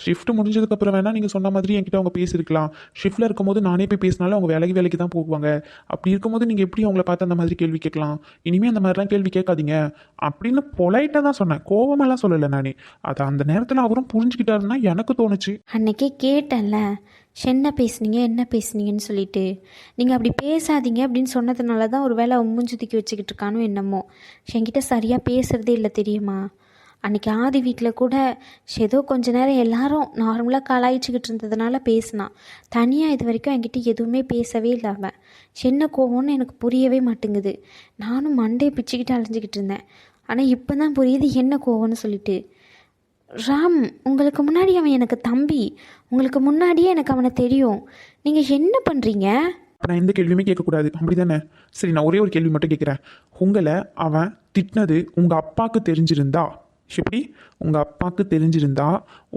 ஷிஃப்ட் முடிஞ்சதுக்கப்புறம் வேணால் நீங்கள் சொன்ன மாதிரி என்கிட்ட அவங்க பேசியிருக்கலாம். ஷிஃப்ட்டில் இருக்கும்போது நானே போய் பேசினாலும் அவங்க வேலைக்கு வேலைக்கு தான் போகுவாங்க அப்படி இருக்கும்போது நீங்கள் எப்படி அவங்கள பார்த்து அந்த மாதிரி கேள்வி கேட்கலாம்? இனிமேல் அந்த மாதிரிலாம் கேள்வி கேட்காதீங்க. அப்படின்னு பொலைட்டாக தான் சொன்னேன். கோவமெல்லாம் சொல்லலை நானே. அது அந்த நேரத்தில் அவரும் புரிஞ்சுக்கிட்டாருன்னா எனக்கு தோணுச்சு. அன்னைக்கே கேட்டேன்ல. என்ன பேசுனீங்க? என்ன பேசுனீங்கன்னு சொல்லிட்டு. நீங்கள் அப்படி பேசாதீங்க அப்படின்னு சொன்னதுனால தான் ஒரு வேளை மூஞ்சி தூக்கி வச்சுக்கிட்டு இருக்கானோ என்னமோ. என்கிட்ட சரியாக பேசுகிறதே இல்லை தெரியுமா? அன்னைக்கு ஆதி வீட்டில் கூட ஏதோ கொஞ்ச நேரம் எல்லாரும் நார்மலாக கலாய்ச்சிக்கிட்டு இருந்ததுனால பேசினான். தனியாக இது வரைக்கும் என்கிட்ட எதுவுமே பேசவே இல்லை அவன். என்ன கோவம்னு எனக்கு புரியவே மாட்டேங்குது. நானும் மண்டையை பிச்சுக்கிட்டு அலைஞ்சிக்கிட்டு இருந்தேன். ஆனால் இப்போ தான் புரியுது என்ன கோவம்னு சொல்லிட்டு. ராம் உங்களுக்கு முன்னாடி அவன் எனக்கு தம்பி. உங்களுக்கு முன்னாடியே எனக்கு அவனை தெரியும். நீங்கள் என்ன பண்ணுறீங்க இப்போ நான் எந்த கேள்வியுமே கேட்கக்கூடாது. அப்படி தானே சரி நான் ஒரே ஒரு கேள்வி மட்டும் கேட்குறேன். உங்களை அவன் திட்டினது உங்கள் அப்பாவுக்கு தெரிஞ்சிருந்தா? எப்படி? உங்கள் அப்பாவுக்கு தெரிஞ்சிருந்தா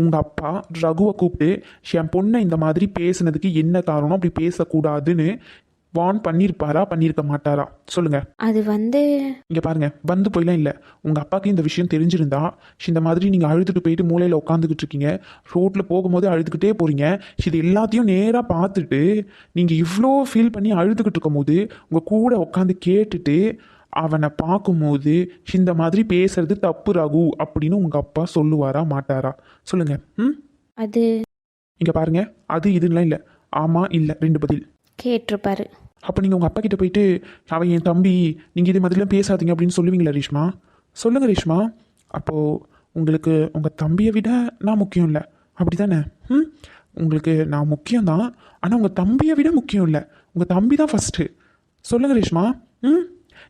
உங்கள் அப்பா ரகுவை கூப்பிட்டு என் பொண்ணை இந்த மாதிரி பேசுனதுக்கு என்ன காரணம்? அப்படி பேசக்கூடாதுன்னு வார்ன் பண்ணியிருப்பாரா பண்ணியிருக்க மாட்டாரா? சொல்லுங்க. அது வந்து இங்கே பாருங்க வந்து போயெல்லாம் இல்லை. உங்கள் அப்பாவுக்கு இந்த விஷயம் தெரிஞ்சிருந்தா இந்த மாதிரி நீங்கள் அழுதுட்டு போயிட்டு மூலையில் உட்காந்துக்கிட்டு இருக்கீங்க ரோட்டில் போகும்போது அழுதுகிட்டே போகிறீங்க இது எல்லாத்தையும் நேராக பார்த்துட்டு நீங்கள் இவ்வளோ ஃபீல் பண்ணி அழுதுகிட்டு இருக்கும்போது உங்கள் கூட உட்காந்து கேட்டுட்டு அவனை பார்க்கும்போது இந்த மாதிரி பேசுறது தப்பு ரகு அப்படின்னு உங்கள் அப்பா சொல்லுவாரா மாட்டாரா? சொல்லுங்க. ம்? அது இங்கே பாருங்க அது இதுலாம் இல்லை. ஆமாம் இல்லை ரெண்டு பதில். கேட்டிருப்பாரு. அப்போ நீங்கள் உங்கள் அப்பா கிட்ட போயிட்டு அவன் என் தம்பி நீங்கள் இது மாதிரிலாம் பேசாதீங்க அப்படின்னு சொல்லுவீங்களா ரீஷ்மா? சொல்லுங்கள் ரேஷ்மா. அப்போது உங்களுக்கு உங்கள் தம்பியை விட நான் முக்கியம் இல்லை. அப்படி தானே ம்? உங்களுக்கு நான் முக்கியம்தான் ஆனால் உங்கள் தம்பியை விட முக்கியம் இல்லை. உங்கள் தம்பி தான் ஃபஸ்ட்டு சொல்லுங்கள் ரேஷ்மா. ம்?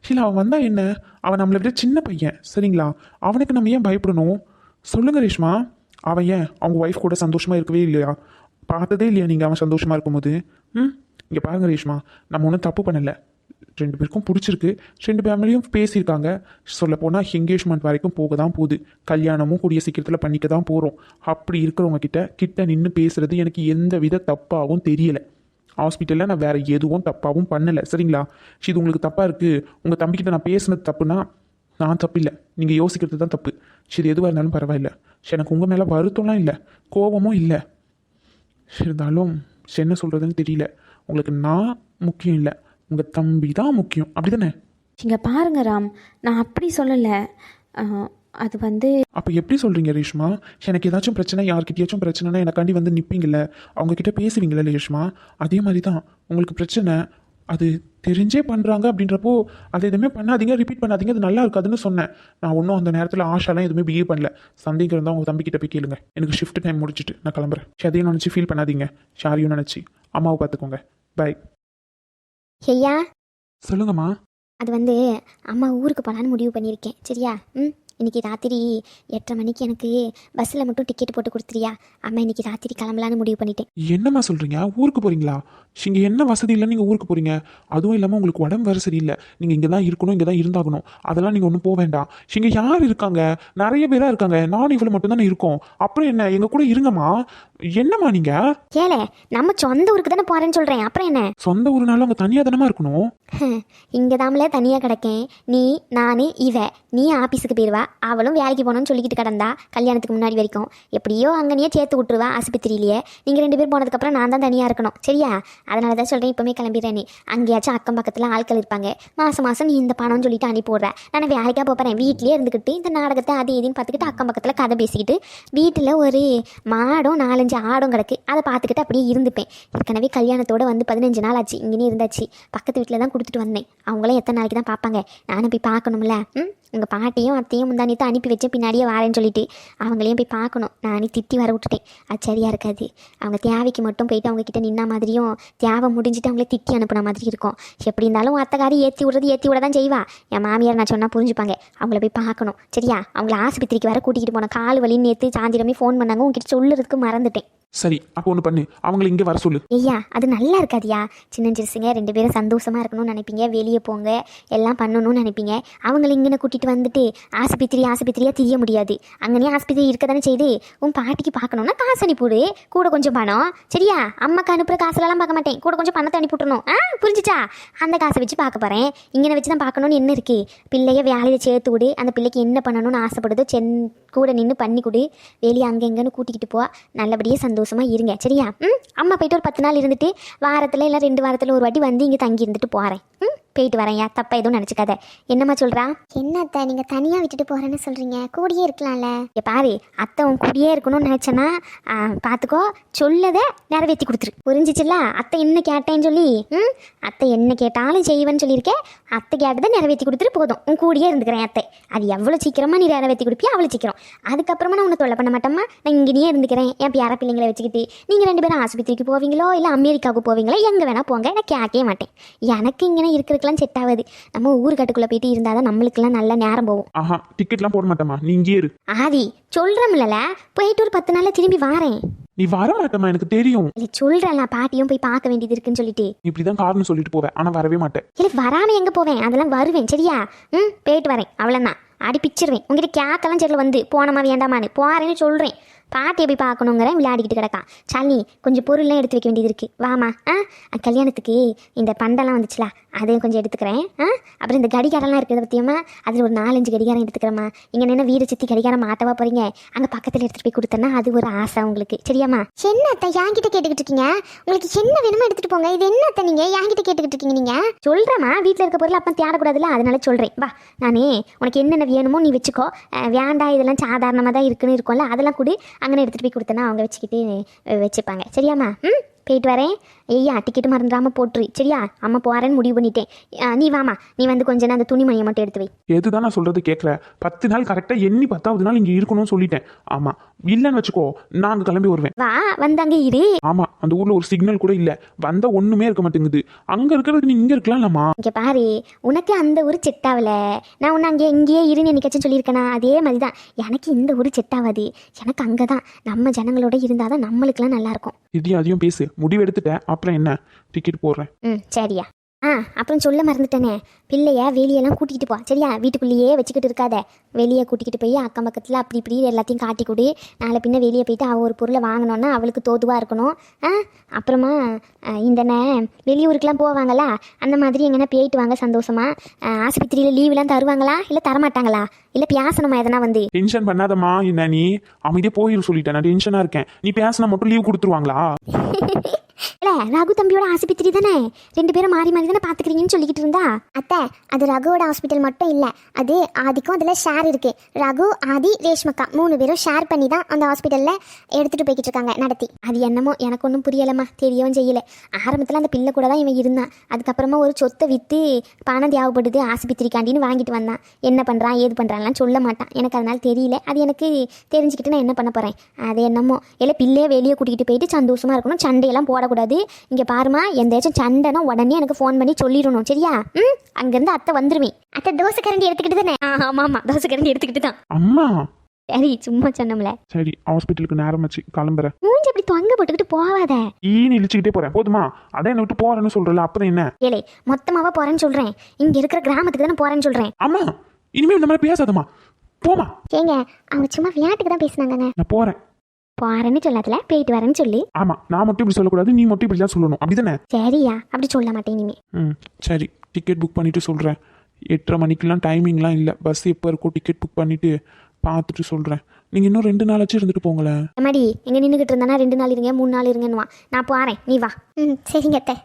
இல்லை அவன் வந்தால் என்ன? அவன் நம்மளை விட சின்ன பையன். சரிங்களா? அவனுக்கு நம்ம ஏன் பயப்படணும்? சொல்லுங்கள் ரேஷ்மா. அவன் ஏன்? அவங்க ஒய்ஃப் கூட சந்தோஷமாக இருக்கவே இல்லையா? பார்த்ததே இல்லையா நீங்கள் அவன் சந்தோஷமாக இருக்கும்போது. ம்? இங்கே பாருங்க ரேஷ்மா நம்ம ஒன்றும் தப்பு பண்ணலை. ரெண்டு பேருக்கும் பிடிச்சிருக்கு. ரெண்டு ஃபேமிலியும் பேசியிருக்காங்க. சொல்லப்போனால் எங்கேஜ்மெண்ட் வரைக்கும் போக தான் போகுது. கல்யாணமும் கூடிய சீக்கிரத்தில் பண்ணிக்க தான் போகிறோம் அப்படி இருக்கிறவங்க கிட்ட கிட்ட நின்று பேசுகிறது எனக்கு எந்த வித தப்பாகவும் தெரியலை. ஹாஸ்பிட்டலில் நான் வேறு எதுவும் தப்பாகவும் பண்ணலை. சரிங்களா? இது உங்களுக்கு தப்பாக இருக்குது உங்கள் தம்பிக்கிட்ட நான் பேசுனது தப்புனா நான் தப்பு இல்லை நீங்கள் யோசிக்கிறது தான் தப்பு. சரி எதுவாக இருந்தாலும் பரவாயில்ல. எனக்கு உங்கள் மேலே வருத்தம்லாம் இல்லை. கோபமும் இல்லை. இருந்தாலும் சரி, என்ன சொல்கிறதுன்னு தெரியல. உங்களுக்கு நான் முக்கியம் இல்லை. உங்கள் தம்பி தான் முக்கியம். அப்படி தானே இங்கே பாருங்க ராம். நான் அப்படி சொல்லலை. அது வந்து அப்போ எப்படி சொல்கிறீங்க ரேஷ்மா? எனக்கு ஏதாச்சும் பிரச்சனை யார்கிட்டயாச்சும் பிரச்சனைனா எனக்காண்டி வந்து நிற்பீங்கல்ல அவங்கக்கிட்ட பேசுவீங்கல்ல ரேஷ்மா? அதே மாதிரி தான் உங்களுக்கு பிரச்சனை அது தெரிஞ்சே பண்ணுறாங்க அப்படின்றப்போ அது எதுவுமே பண்ணாதீங்க ரிப்பீட் பண்ணாதீங்க. அது நல்லா இருக்காதுன்னு சொன்னேன். நான் ஒன்றும் அந்த நேரத்தில் ஆஷாலாம் எதுவுமே பிஹேவ் பண்ணல. சந்தேகம் இருந்தால் உங்கள் தம்பிக்கிட்ட போய் கேளுங்க. எனக்கு ஷிஃப்ட் டைம் முடிச்சிட்டு நான் கிளம்புறேன். சரி அதையும் நினச்சி ஃபீல் பண்ணாதீங்க. ஷாரியும் நினச்சி. அம்மாவை பார்த்துக்கோங்க. பை ஐயா சொல்லுங்கம்மா. அது வந்து அம்மா ஊருக்கு போகலான்னு முடிவு பண்ணியிருக்கேன். சரியா? ம்? இன்னைக்கு ராத்திரி எட்டரை மணிக்கு எனக்கு பஸ்ஸில் மட்டும் டிக்கெட் போட்டு கொடுத்துறியா அம்மா இன்னைக்கு ராத்திரி கிளம்பலான்னு முடிவு பண்ணிட்டேன். என்னம்மா சொல்கிறீங்க ஊருக்கு போகிறீங்களா இங்கே என்ன வசதி இல்லை நீங்கள் ஊருக்கு போகிறீங்க அதுவும் இல்லாமல் உங்களுக்கு உடம்பு வேறு சரியில்லை. நீங்கள் இங்கே தான் இருக்கணும் இங்கே தான் இருந்தாகணும். அதெல்லாம் நீங்கள் ஒன்றும் போக வேண்டாம். இங்கே யார் இருக்காங்க? நிறைய பேராக இருக்காங்க. நானும் இவ்வளோ மட்டும் தானே இருக்கோம். அப்புறம் என்ன? எங்கள் கூட இருங்கம்மா. என்னம்மா நீங்கள் ஏலே நம்ம சொந்த ஊருக்கு தானே போகிறேன்னு சொல்கிறேன் அப்புறம் என்ன? சொந்த ஊருனாலும் அங்கே தனியாக தானமா இருக்கணும்? இங்கே தாமலே தனியாக கிடக்கேன். நீ நான் இவ. நீ ஆஃபீஸுக்கு போயிடுவா அவளும் வேலைக்கு போகணும்னு சொல்லிக்கிட்டு கிடந்தா கல்யாணத்துக்கு முன்னாடி வரைக்கும். எப்படியோ அங்கனையே சேர்த்து விட்டுருவா ஆஸ்பத்திரியிலேயே. நீங்கள் ரெண்டு பேர் போனதுக்கப்புறம் நான் தான் தனியாக இருக்கணும். சரியா? அதனால தான் சொல்கிறேன் இப்போமே கிளம்பிடுறேன் அங்கேயாச்சும் அக்கம் பக்கத்தில் ஆட்கள் இருப்பாங்க. மாதம் மாதம் நீ இந்த பணம்னு சொல்லிட்டு அனுப்பி நான் வேலைக்காக போகிறேன் வீட்லேயே இருந்துக்கிட்டு இந்த நாடகத்தை அது இதுன்னு பார்த்துக்கிட்டு அக்கம் பக்கத்தில் கதை பேசிக்கிட்டு வீட்டில் ஒரு மாடும் நாலஞ்சு ஆடும் கிடக்கு. அதை பார்த்துக்கிட்டு அப்படியே இருந்துப்பேன். ஏற்கனவே கல்யாணத்தோடு வந்து பதினஞ்சு நாள் ஆச்சு. இங்கேயே இருந்தாச்சு. பக்கத்து வீட்டில் தான் கொடுத்துட்டு வந்தேன். அவங்களே எத்தனை நாளைக்கு தான் பார்ப்பாங்க. நானும் போய் பார்க்கணும்ல. ம்? உங்கள் பாட்டியும் அத்தையும் முந்தானித்து அனுப்பி வச்சேன் பின்னாடியே வாரேன்னு சொல்லிட்டு அவங்களையும் போய் பார்க்கணும். நானே திட்டி வர விட்டுட்டேன். அது சரியாக இருக்காது. அவங்க தேவைக்கு மட்டும் போயிட்டு அவங்க கிட்ட நின்ன மாதிரியும் தேவை முடிஞ்சிட்டு அவங்கள திட்டி அனுப்புன மாதிரி இருக்கும். எப்படி இருந்தாலும் அத்தைக்காரி ஏற்றி விடுறது ஏற்றி விட தான் செய்வா. என் மாமியார் நான் சொன்னால் புரிஞ்சுப்பாங்க. அவங்கள போய் பார்க்கணும். சரியா? அவங்கள ஆஸ்பத்திரிக்கு வர கூட்டிகிட்டு போன கால் வலின்னு நேற்று சாந்திரமே ஃபோன் பண்ணாங்க. உங்ககிட்ட சொல்லுறதுக்கு மறந்துட்டேன். சரி அப்போ ஒன்று பண்ணு. அவங்கள இங்கே வர சொல்லு. ஐயா அது நல்லா இருக்காதியா? சின்ன சிறுசுங்க ரெண்டு பேரும் சந்தோஷமா இருக்கணும்னு நினைப்பீங்க. வெளியே போங்க. எல்லாம் பண்ணணும்னு நினைப்பீங்க. அவங்கள இங்கே போயிட்டு வந்துட்டு ஆஸ்பத்திரி ஆஸ்பத்திரியாக தெரிய முடியாது. அங்கனே ஆஸ்பத்திரி இருக்க தானே செய்து உன் பாட்டிக்கு பார்க்கணும்னா காசு அனுப்பிவிடு கூட கொஞ்சம் பணம். சரியா? அம்மாக்கு அனுப்புகிற காசுலலாம் பார்க்க மாட்டேன். கூட கொஞ்சம் பணத்தை அனுப்பிவிட்றணும் ஆ? புரிஞ்சுச்சா? அந்த காசை வச்சு பார்க்க போகிறேன் இங்கே வச்சு தான் பார்க்கணும்னு என்ன இருக்குது பிள்ளைய வேலையில் சேர்த்து விடு. அந்த பிள்ளைக்கு என்ன பண்ணணும்னு ஆசைப்படுதோ சென் கூட நின்று பண்ணி கொடு. வெளியே அங்கே எங்கேன்னு கூட்டிக்கிட்டு போ நல்லபடியாக சந்தோஷமாக இருங்க. சரியா? ம்? அம்மா போயிட்டு ஒரு பத்து நாள் இருந்துட்டு வாரத்தில் இல்லை ரெண்டு வாரத்தில் ஒரு வாட்டி வந்து இங்கே தங்கி இருந்துட்டு போகிறேன் ம்? போயிட்டு வரேன்யா தப்பா எதுவும் நினச்சிக்காத. என்னம்மா சொல்கிறா என்ன அத்தை நீங்கள் தனியாக விட்டுட்டு போகிறேன்னு சொல்கிறீங்க கூடியே இருக்கலாம்ல. இங்கே பாரு அத்தை உன் கூடயே இருக்கணும்னு நினச்சேன்னா பார்த்துக்கோ சொல்லதை நிறைவேற்றி கொடுத்துரு. புரிஞ்சிச்சுல்ல? அத்தை என்ன கேட்டேன்னு சொல்லி ம்? அத்தை என்ன கேட்டாலும் செய்வேன்னு சொல்லியிருக்கேன் அத்தை கேட்டதை நிறைவேற்றி கொடுத்துட்டு போதும். உன் கூடயே இருந்துக்கிறேன் அத்தை. அது எவ்வளோ சீக்கிரமாக நீ நிறைவேற்றி கொடுப்பியா அவ்வளோ சீக்கிரம். அதுக்கப்புறமா நான் உன்னை தொல்லை பண்ண மாட்டேம்மா. நான் இங்கேயே இருந்துக்கிறேன். என் பேர பிள்ளைங்களை வச்சுக்கிட்டு? நீங்கள் ரெண்டு பேரும் ஆஸ்பத்திரிக்கு போவீங்களோ இல்லை அமெரிக்காவுக்கு போவீங்களோ? எங்கே வேணால் போங்க. நான் கேட்கவே மாட்டேன். எனக்கு இங்கே இருக்கிறதுக்கெல்லாம் செட் ஆகாது. நம்ம ஊருக்கட்டுக்குள்ளே போயிட்டு இருந்தால் தான் நம்மளுக்கெல்லாம் நல்ல நேரம் போகும். ஆஹா டிக்கெட்லாம் போட மாட்டேம்மா. நீ இங்கேயே இரு. ஆதி சொல்கிறோம்ல போயிட்டு ஒரு பத்து நாளில் திரும்பி வாரேன். நீ வர மாட்டேம்மா எனக்கு தெரியும். இல்லை சொல்கிறேன் பாட்டியும் போய் பார்க்க வேண்டியது இருக்குன்னு சொல்லிட்டு. நீ இப்படி தான் காரணம் சொல்லிட்டு போவேன் ஆனால் வரவே மாட்டேன். இல்லை வராமல் எங்கே போவேன்? அதெல்லாம் வருவேன் சரியா? ம் போயிட்டு வரேன் அவ்வளோதான் அடி பிச்சிருவேன். உங்ககிட்ட கேட்கலாம் சரியில் வந்து. போனமா வேண்டாமான்னு. போகிறேன்னு சொல்கிறேன் பாட்டியை போய் பார்க்கணுங்கிறேன் விளையாடிக்கிட்டு கிடக்கான். சாலி கொஞ்சம் பொருள்லாம் எடுத்து வைக்க வேண்டியது இருக்குது வாமா ஆ கல்யாணத்துக்கு இந்த பண்டெல்லாம் வந்துச்சுல அதையும் கொஞ்சம் எடுத்துக்கிறேன். ஆ? அப்புறம் இந்த கடிகாரம்லாம் இருக்குது பற்றியம்மா அதில் ஒரு நாலஞ்சு கடிகாரம் எடுத்துக்கிறேம்மா. இங்கே என்ன வீடு சுற்றி கடிகாரம் மாட்டவா போகிறீங்க அங்கே பக்கத்தில் எடுத்துகிட்டு போய் கொடுத்தேன்னா அது ஒரு ஆசை உங்களுக்கு. சரியாம்மா? என்ன அத்தை என்கிட்ட கேட்டுக்கிட்டு இருக்கீங்க? உங்களுக்கு என்ன வேணுமோ எடுத்துகிட்டு போங்க. இது என்ன அத்தை நீங்கள் என்கிட்ட கேட்டுக்கிட்டு இருக்கீங்க நீங்கள் சொல்கிறேம்மா வீட்டில் இருக்க பொருள் அப்போ தேடக்கூடாதுல்ல அதனால சொல்கிறேன் வா நானே உனக்கு என்னென்ன வேணுமோ நீ வச்சுக்கோ. வேண்டாம் இதெல்லாம் சாதாரணமாக தான் இருக்குன்னு இருக்கும்ல அதெல்லாம் கொடு. அங்கே எடுத்துகிட்டு போய் கொடுத்தேன்னா அவங்க வச்சுக்கிட்டு வச்சுப்பாங்க. சரியாம்மா? ம்? போயிட்டு வரேன். ஐயா டிக்கெட் மறந்துடாமல் போட்டுரு. சரியா? அம்மா போகிறேன்னு முடிவு பண்ணிட்டேன். நீ வாமா நீ வந்து கொஞ்ச நேரம் அந்த துணிமணியை மட்டும் எடுத்து வை. எதுதான் நான் சொல்றது கேட்கல. பத்து நாள் கரெக்டாக எண்ணி பத்தாவது நாள் இங்கே இருக்கணும்னு சொல்லிட்டேன். ஆமாம் இல்லைன்னு வச்சுக்கோ நான் கிளம்பி வருவேன். வா வந்து அங்கே இரு. ஆமாம் அந்த ஊரில் ஒரு சிக்னல் கூட இல்லை. வந்தால் ஒன்றுமே இருக்க மாட்டேங்குது. அங்கே இருக்கிறதுக்கு நீ இங்கே இருக்கலாம்லம்மா. இங்கே பாரு உனக்கு அந்த ஊர் செட் ஆகல. நான் உன்னை அங்கே இங்கேயே இருன்னு என்னைக்காச்சும் சொல்லியிருக்கேனா? அதே மாதிரி தான் எனக்கு இந்த ஊர் செட் ஆகாது. எனக்கு அங்கே தான் நம்ம ஜனங்களோட இருந்தால் தான் நம்மளுக்கெல்லாம் நல்லாயிருக்கும் இதையும் அதையும் பேசு. முடிவு எடுத்துட்டேன் அப்புறம் என்ன? டிக்கெட் போடுறேன். ம் சரியா. ஆ அப்புறம் சொல்ல மறந்துட்டேனே. பிள்ளைய வெளியெல்லாம் கூட்டிகிட்டு போ. சரியா? வீட்டுக்குள்ளேயே வச்சுக்கிட்டு இருக்காத. வெளியே கூட்டிக்கிட்டு போய் அக்கம் பக்கத்தில் அப்படி இப்படி எல்லாத்தையும் காட்டி கொடு. நாளை பின்ன வெளியே போயிட்டு அவள் ஒரு பொருளை வாங்கினோன்னா அவளுக்கு தோதுவாக இருக்கணும். ஆ? அப்புறமா ஆ, இந்த நே வெளியூருக்கெலாம் போவாங்களா? அந்த மாதிரி எங்கன்னா போயிட்டு வாங்க சந்தோஷமா. ஆ, ஆஸ்பத்திரியில் லீவ்லாம் தருவாங்களா? இல்லை தரமாட்டாங்களா? இல்லை பேசணுமா எதனா வந்து? டென்ஷன் பண்ணாதம்மா என்ன நீ? அமைதியாக போயிரு சொல்லிட்டேன். நான் டென்ஷனாக இருக்கேன். நீ பேசினா மட்டும் லீவ் கொடுத்துருவாங்களா? இல்லை ரகு தம்பியோட ஆஸ்பத்திரி தானே? ரெண்டு பேரும் மாறி மாறி தானே பாத்துக்கிறீங்கன்னு சொல்லிக்கிட்டு இருந்தா? அத்தை அது ரகுவோட ஹாஸ்பிட்டல் மட்டும் இல்லை அது ஆதிக்கும் அதில் ஷேர் இருக்கு. ரகு ஆதி ரேஷ்மக்கா மூணு பேரும் ஷேர் பண்ணி தான் அந்த ஹாஸ்பிட்டலில் எடுத்துகிட்டு போய்கிட்டு இருக்காங்க நடத்தி. அது என்னமோ எனக்கு ஒன்றும் புரியலம்மா தெரியவும் செய்யல. ஆரம்பத்தில் அந்த பிள்ளை கூட தான் இவன் இருந்தான். அதுக்கப்புறமா ஒரு சொத்தை விற்று பணம் தேவைப்படுது ஆஸ்பத்திரிக்காண்டின்னு வாங்கிட்டு வந்தான். என்ன பண்ணுறான் ஏது பண்ணுறான்லாம் சொல்ல மாட்டான். எனக்கு அதனால தெரியல. அது எனக்கு தெரிஞ்சுக்கிட்டு நான் என்ன பண்ண போகிறேன் அது என்னமோ. இல்லை பிள்ளையை வெளியே கூட்டிகிட்டு போயிட்டு சந்தோஷமாக இருக்கணும். சண்டையெல்லாம் போடக்கூடாது. இங்கே பாருமா எந்தாச்சும் சண்டைனா உடனே எனக்கு ஃபோன் பண்ணி சொல்லிடணும். சரியா? ம்? அங்கேருந்து அத்தை வந்துருவேன். அத்தை தோசை கரண்டி எடுத்துக்கிட்டு தானே? ஆமாம் ஆமாம் தோசை கரண்டி எடுத்துக்கிட்டு தான். அம்மா. சரி சும்மா சொன்னோம்ல. சரி ஹாஸ்பிட்டலுக்கு நேரம் வச்சு கிளம்புறேன். மூஞ்சி அப்படி தொங்க போட்டுக்கிட்டு போகாத ஈன்னு இழிச்சுக்கிட்டே போறேன். போதுமா? அதான் என்னை விட்டு போறேன்னு சொல்றல அப்புறம் என்ன? ஏலே மொத்தமாவா போறேன்னு சொல்றேன். இங்க இருக்கிற கிராமத்துக்கு தானே போறேன்னு சொல்றேன். அம்மா இனிமே இந்த மாதிரி பேசாதம்மா. போமா ஏங்க அவங்க சும்மா விளையாட்டுக்கு தான் பேசுனாங்கங்க. நான் போறேன். போறேன்னு சொல்லாதல போயிட்டு வரேன்னு சொல்லி. ஆமா நான் மட்டும் இப்படி சொல்லக்கூடாது நீ மட்டும் இப்படி தான் சொல்லணும். அப்படிதானே? சரியா அப்படி சொல்ல மாட்டேன் இனிமே. ம் சரி. டிக்கெட் புக் பண்ணிவிட்டு சொல்கிறேன் எட்டரை மணிக்கெலாம் டைமிங்லாம் இல்லை. பஸ் எப்போ இருக்கோ டிக்கெட் புக் பண்ணிவிட்டு பார்த்துட்டு சொல்கிறேன் நீங்கள் இன்னும் ரெண்டு நாளாச்சும் இருந்துட்டு போங்களேன். எம்மாடி எங்கே நின்றுக்கிட்டு இருந்தானா? ரெண்டு நாள் இருங்க மூணு நாள் இருங்கன்னு வா நான் போகிறேன் நீ வா. ம் சரிங்க அத்தை.